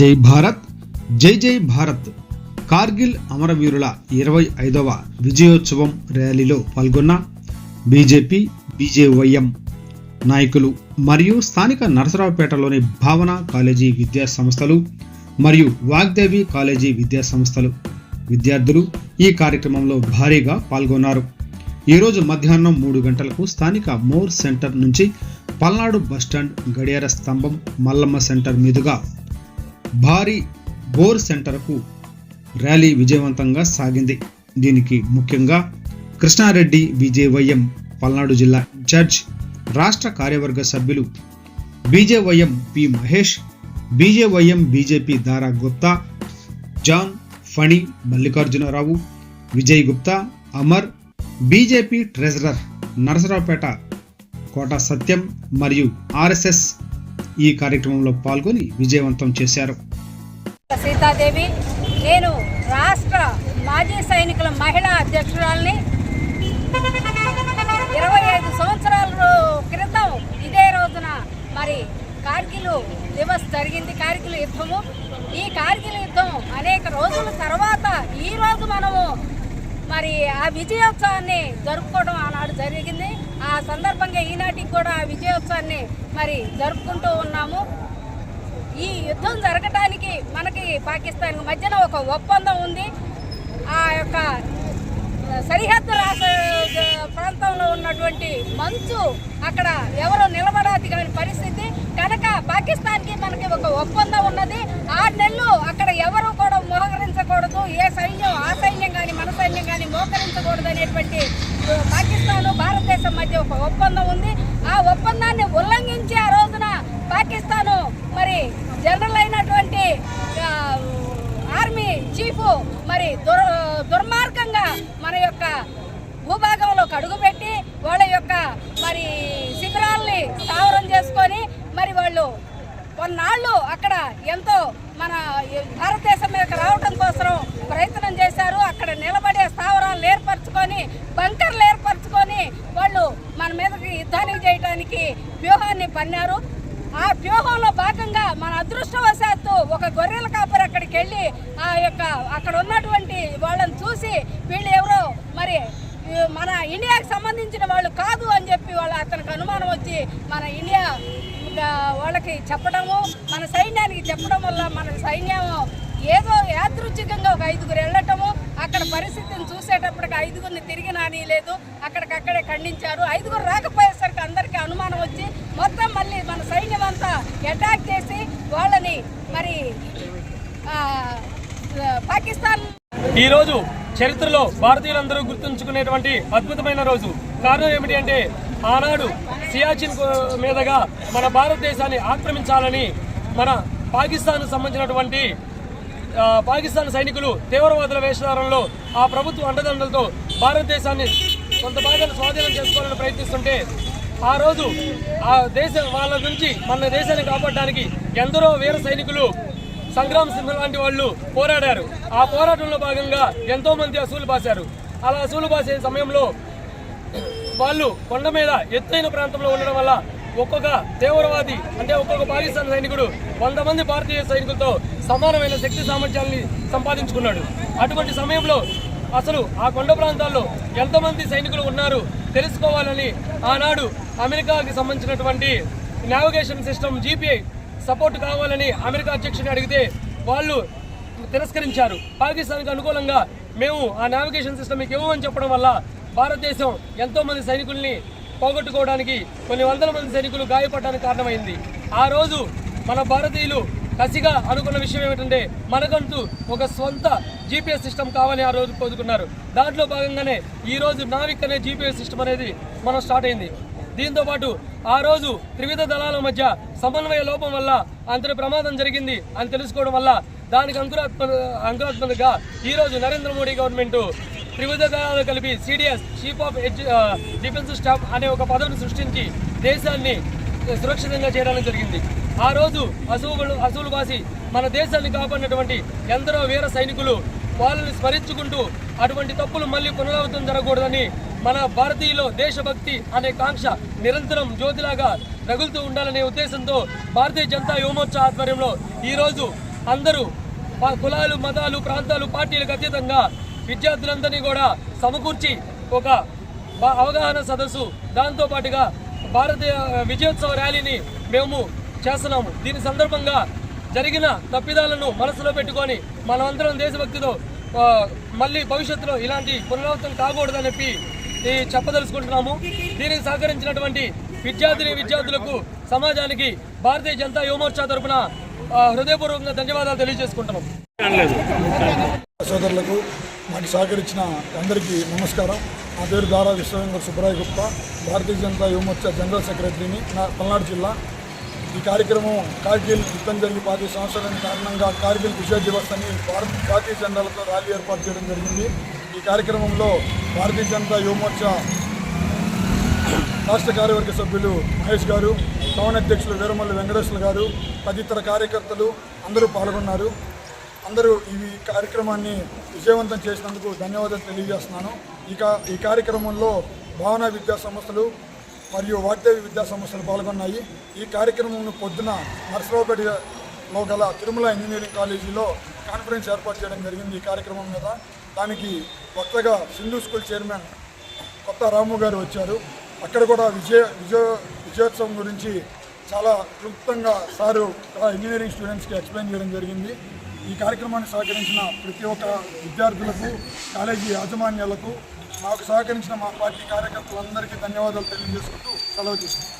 జై భారత్ జై జై భారత్. కార్గిల్ అమరవీరుల ఇరవై ఐదవ విజయోత్సవం ర్యాలీలో పాల్గొన్న బీజేపీ బీజేవైఎం నాయకులు మరియు స్థానిక నరసరావుపేటలోని భావన కాలేజీ విద్యా సంస్థలు మరియు వాగ్దేవి కాలేజీ విద్యా సంస్థలు విద్యార్థులు ఈ కార్యక్రమంలో భారీగా పాల్గొన్నారు. ఈరోజు మధ్యాహ్నం మూడు గంటలకు స్థానిక మోర్ సెంటర్ నుంచి పల్నాడు బస్టాండ్ గడియార స్తంభం మల్లమ్మ సెంటర్ మీదుగా భారీ బోర్ సెంటర్కు ర్యాలీ విజయవంతంగా సాగింది. దీనికి ముఖ్యంగా కృష్ణారెడ్డి బీజేవైఎం పల్నాడు జిల్లా ఇన్ఛార్జ్ రాష్ట్ర కార్యవర్గ సభ్యులు BJYM P Mahesh BJYM BJP Dara Gupta John Phani Mallikarjunarao Vijay Gupta Amar BJP treasurer Narasaraopet Kota Satyam మరియు ఆర్ఎస్ఎస్ ఈ కార్యక్రమంలో పాల్గొని విజయవంతం చేశారు. సీతాదేవి నేను రాష్ట్ర మాజీ సైనికుల మహిళా అధ్యక్షురాల్ని ఇరవై ఐదు సంవత్సరాల క్రితం ఇదే రోజున మరి కార్గిల్ దివస్ జరిగింది. కార్గిల్ యుద్ధము. ఈ కార్గిల్ యుద్ధం అనేక రోజుల తర్వాత ఈ రోజు మనము మరి ఆ విజయోత్సవాన్ని జరుపుకోవడం ఆనాడు జరిగింది. ఆ సందర్భంగా ఈనాటికి కూడా ఆ విజయోత్సవాన్ని మరి జరుపుకుంటూ ఉన్నాము. ఈ యుద్ధం జరగటానికి మనకి పాకిస్తాన్ మధ్యన ఒక ఒప్పందం ఉంది. ఆ యొక్క సరిహద్దు రాష్ట్ర ప్రాంతంలో ఉన్నటువంటి మంచు అక్కడ ఎవరు నిలబడాది కాని పరిస్థితి. కనుక పాకిస్తాన్కి మనకి ఒక ఒప్పందం ఉన్నది. ఆరు నెలలు అక్కడ ఎవరు కూడా మోహరించకూడదు. ఏ సైన్యం ఆ సైన్యం కానీ మన మోకరించకూడదు అనేటువంటి పాకిస్తాన్ భారతదేశం మధ్య ఒక ఒప్పందం ఉంది. ఆ ఒప్పందాన్ని ఉల్లంఘించి ఆ రోజున పాకిస్తాను మరి జనరల్ అయినటువంటి ఆర్మీ చీఫ్ మరి దుర్ దుర్మార్గంగా మన యొక్క భూభాగంలోకి అడుగుపెట్టి వాళ్ళ యొక్క మరి శిబిరాల్ని స్థావరం చేసుకొని మరి వాళ్ళు కొన్నాళ్ళు అక్కడ ఎంతో మన భారతదేశం మీదకి రావడం కోసం ప్రయత్నం చేశారు. అక్కడ నిలబడే స్థావరాలు ఏర్పరచుకొని బంకర్లు ఏర్పరచుకొని వాళ్ళు మన మీదకి యుద్ధానికి చేయడానికి వ్యూహాన్ని పన్నారు. ఆ వ్యూహంలో భాగంగా మన అదృష్టవశాత్తు ఒక గొర్రెల కాపరి అక్కడికి వెళ్ళి ఆ యొక్క అక్కడ ఉన్నటువంటి వాళ్ళని చూసి వీళ్ళు ఎవరో మరి మన ఇండియాకి సంబంధించిన వాళ్ళు కాదు అని చెప్పి వాళ్ళ అతనికి అనుమానం వచ్చి మన ఇండియా వాళ్ళకి చెప్పడము మన సైన్యానికి చెప్పడం వల్ల మన సైన్యం ఏదో యాదృచ్ఛికంగా ఒక ఐదుగురు వెళ్ళటము అక్కడ పరిస్థితిని చూసేటప్పటికి ఐదుగురిని తిరిగి నానీయలేదు అక్కడికక్కడే ఖండించారు. ఐదుగురు రాకపోయేసరికి అందరికీ అనుమానం వచ్చి మొత్తం మళ్ళీ మన సైన్యం అంతా అటాక్ చేసి వాళ్ళని మరి పాకిస్తాన్ ఈ రోజు చరిత్రలో భారతీయులందరూ గుర్తుంచుకునేటువంటి అద్భుతమైన రోజు. కారణం ఏమిటి అంటే ఆనాడు సియాచిన్ మీదగా మీదుగా మన భారతదేశాన్ని ఆక్రమించాలని మన పాకిస్తాన్ సంబంధించినటువంటి పాకిస్తాన్ సైనికులు తీవ్రవాదుల వేషధారంలో ఆ ప్రభుత్వ అండదండలతో భారతదేశాన్ని కొంత భాగాన్ని స్వాధీనం చేసుకోవాలని ప్రయత్నిస్తుంటే ఆ రోజు ఆ దేశ వాళ్ళ నుంచి మన దేశాన్ని కాపాడడానికి ఎందరో వీర సైనికులు సంగ్రామ్ సింహ లాంటి వాళ్ళు పోరాడారు. ఆ పోరాటంలో భాగంగా ఎంతో మంది అసూలు బాశారు. అలా అసూలు బాసే సమయంలో వాళ్ళు కొండ మీద ఎత్తైన ప్రాంతంలో ఉండడం వల్ల ఒక్కొక్క తీవ్రవాది అంటే ఒక్కొక్క పాకిస్తాన్ సైనికుడు వంద మంది భారతీయ సైనికులతో సమానమైన శక్తి సామర్థ్యాన్ని సంపాదించుకున్నాడు. అటువంటి సమయంలో అసలు ఆ కొండ ప్రాంతాల్లో ఎంతమంది సైనికులు ఉన్నారు తెలుసుకోవాలని ఆనాడు అమెరికాకి సంబంధించినటువంటి నావిగేషన్ సిస్టమ్ జీపీఐ సపోర్ట్ కావాలని అమెరికా అధ్యక్షుని అడిగితే వాళ్ళు తిరస్కరించారు. పాకిస్తాన్కి అనుకూలంగా మేము ఆ నావిగేషన్ సిస్టమ్ మీకు ఇవ్వమని చెప్పడం వల్ల భారతదేశం ఎంతోమంది సైనికుల్ని పోగొట్టుకోవడానికి కొన్ని వందల మంది సైనికులు గాయపడడానికి కారణమైంది. ఆ రోజు మన భారతీయులు కసిగా అనుకున్న విషయం ఏమిటంటే మనకంటూ ఒక స్వంత జీపీఎస్ సిస్టమ్ కావాలని ఆ రోజు కోరుకున్నారు. దాంట్లో భాగంగానే ఈ రోజు నావిక్ అనే జీపీఎస్ సిస్టమ్ అనేది మనం స్టార్ట్ అయింది. దీంతో పాటు ఆ రోజు త్రివిధ దళాల మధ్య సమన్వయ లోపం వల్ల అంతటి ప్రమాదం జరిగింది అని తెలుసుకోవడం వల్ల దానికి అంకురాత్మ అంకురాత్మకంగా ఈరోజు నరేంద్ర మోడీ గవర్నమెంట్ త్రివిధ దళాలు కలిపి CDS chief of defence staff అనే ఒక పదవిని సృష్టించి దేశాన్ని సురక్షితంగా చేయడానికి జరిగింది. ఆ రోజు అసువులు అసువులు బాసి మన దేశాన్ని కాపాడినటువంటి ఎందరో వీర సైనికులు వాళ్ళని స్మరించుకుంటూ అటువంటి తప్పులు మళ్ళీ పునరావృతం జరగకూడదని మన భారతీయులో దేశభక్తి అనే కాంక్ష నిరంతరం జ్యోతిలాగా రగులుతూ ఉండాలనే ఉద్దేశంతో భారతీయ జనతా యువమోర్చా ఆధ్వర్యంలో ఈ రోజు అందరూ ప- కులాలు మతాలు ప్రాంతాలు పార్టీలకు అతీతంగా విద్యార్థులందరినీ కూడా సమకూర్చి ఒక అవగాహన సదస్సు. దాంతో పాటుగా భారతీయ విజయోత్సవ ర్యాలీని మేము చేస్తున్నాము. దీని సందర్భంగా జరిగిన తప్పిదాలను మనసులో పెట్టుకొని మనమందరం దేశభక్తితో మళ్ళీ భవిష్యత్తులో ఇలాంటి పునరావృతం కాకూడదని చెప్పి చెప్పదలుచుకుంటున్నాము. దీనికి సహకరించినటువంటి విద్యార్థిని విద్యార్థులకు సమాజానికి భారతీయ జనతా యువమోర్చా తరఫున హృదయపూర్వకంగా ధన్యవాదాలు తెలియజేసుకుంటున్నాం సోదరులకు నాకు సహకరించిన అందరికీ నమస్కారం. నా పేరు దారా విశ్వవేంద్ర సుబ్బరాయ్ గుప్తా. భారతీయ జనతా యువమోర్చా జనరల్ సెక్రటరీని నా పల్నాడు జిల్లా. ఈ కార్యక్రమం కార్గిల్ యుద్ధం జరిగి పాతి సంవత్సరాల కారణంగా కార్గిల్ విజయ దివస్ అని భారత జాతీయ జెండాలతో ర్యాలీ ఏర్పాటు చేయడం జరిగింది. ఈ కార్యక్రమంలో భారతీయ జనతా యువమోర్చా రాష్ట్ర కార్యవర్గ సభ్యులు మహేష్ గారు టౌన్ అధ్యక్షులు వీరమల్లి వెంకటేశ్వర గారు తదితర కార్యకర్తలు అందరూ పాల్గొన్నారు. అందరూ ఈ కార్యక్రమాన్ని విజయవంతం చేసినందుకు ధన్యవాదాలు తెలియజేస్తున్నాను. ఇక ఈ కార్యక్రమంలో భావన విద్యా సంస్థలు మరియు వాగ్దేవి విద్యా సంస్థలు పాల్గొన్నాయి. ఈ కార్యక్రమం పొద్దున నర్సరావుపేటలో గల తిరుమల ఇంజనీరింగ్ కాలేజీలో కాన్ఫరెన్స్ ఏర్పాటు చేయడం జరిగింది ఈ కార్యక్రమం మీద. దానికి కొత్తగా సింధు స్కూల్ చైర్మన్ కొత్త రాము గారు వచ్చారు. అక్కడ కూడా విజయ విజయ విజయోత్సవం గురించి చాలా క్లుప్తంగా సారు ఇంజనీరింగ్ స్టూడెంట్స్కి ఎక్స్ప్లెయిన్ చేయడం జరిగింది. ఈ కార్యక్రమాన్ని సహకరించిన ప్రతి ఒక్క విద్యార్థులకు కాలేజీ యాజమాన్యాలకు మాకు సహకరించిన మా పార్టీ కార్యకర్తలందరికీ ధన్యవాదాలు తెలియజేసుకుంటూ సెలవు తీసుకుంటాం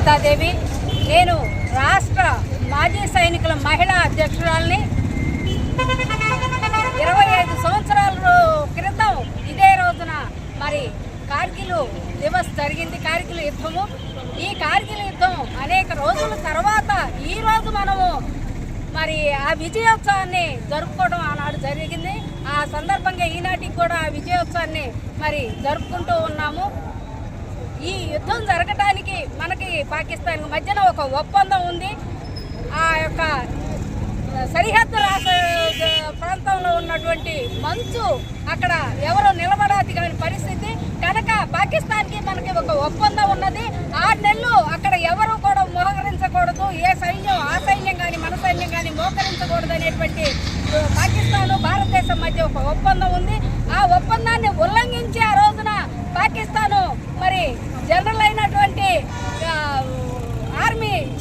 సీతాదేవి. నేను రాష్ట్ర మాజీ సైనికుల మహిళా అధ్యక్షురాల్ని ఇరవై ఐదు సంవత్సరాల క్రితం ఇదే రోజున మరి కార్గిల్ దివస్ జరిగింది. కార్గిల్ యుద్ధము. ఈ కార్గిల్ యుద్ధం అనేక రోజుల తర్వాత ఈ రోజు మనము మరి ఆ విజయోత్సవాన్ని జరుపుకోవడం ఆనాడు జరిగింది. ఆ సందర్భంగా ఈనాటికి కూడా ఆ విజయోత్సవాన్ని మరి జరుపుకుంటూ ఉన్నాము. ఈ యుద్ధం జరగటానికి మనకి పాకిస్తాన్ మధ్యన ఒక ఒప్పందం ఉంది. ఆ యొక్క సరిహద్దు రాష్ట్ర ప్రాంతంలో ఉన్నటువంటి మంచు అక్కడ ఎవరు నిలబడాది కాని పరిస్థితి. కనుక పాకిస్తాన్కి మనకి ఒక ఒప్పందం ఉన్నది. ఆరు నెలలు అక్కడ ఎవరు కూడా మోహరించకూడదు. ఏ సైన్యం ఆ సైన్యం కానీ మన సైన్యం కానీ మోహరించకూడదు అనేటువంటి పాకిస్తాన్ భారతదేశం మధ్య ఒక ఒప్పందం ఉంది. ఆ ఒప్పందాన్ని ఉల్లంఘించారు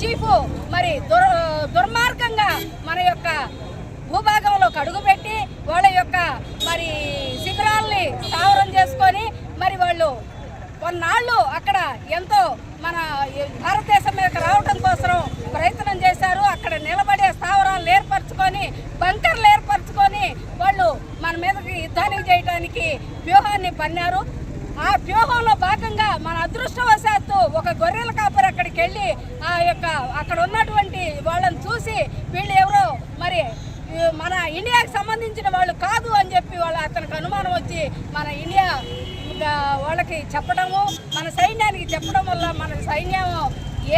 చీఫ్ మరి దుర్ దుర్మార్గంగా మన యొక్క భూభాగంలో కడుగు పెట్టి వాళ్ళ యొక్క మరి శిబిరాల్ని స్థావరం చేసుకొని మరి వాళ్ళు కొన్నాళ్ళు అక్కడ ఎంతో మన భారతదేశం యొక్క రావడం కోసం ప్రయత్నం చేశారు. అక్కడ నిలబడే స్థావరాలు ఏర్పరచుకొని బంకర్లు ఏర్పరచుకొని వాళ్ళు మన మీదకి యుద్ధానికి చేయడానికి వ్యూహాన్ని పన్నారు. ఆ వ్యూహంలో భాగంగా మన అదృష్టవశాత్తు ఒక గొర్రెల కాపరి అక్కడికి వెళ్ళి ఆ యొక్క అక్కడ ఉన్నటువంటి వాళ్ళని చూసి వీళ్ళు ఎవరో మరి మన ఇండియాకి సంబంధించిన వాళ్ళు కాదు అని చెప్పి వాళ్ళ అతనికి అనుమానం వచ్చి మన ఇండియా వాళ్ళకి చెప్పడము మన సైన్యానికి చెప్పడం వల్ల మన సైన్యం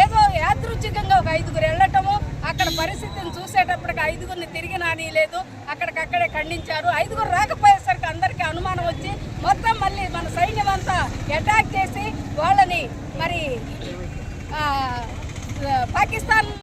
ఏదో యాదృచ్ఛికంగా ఒక ఐదుగురు వెళ్ళటము అక్కడ పరిస్థితిని చూసేటప్పటికి ఐదుగురిని తిరిగి నానీయలేదు అక్కడికక్కడే ఖండించారు. ఐదుగురు రాకపోయేసరికి అందరికీ అనుమానం వచ్చి మొత్తం మళ్ళీ మన సైన్యం అంతా అటాక్ చేసి వాళ్ళని మరి పాకిస్తాన్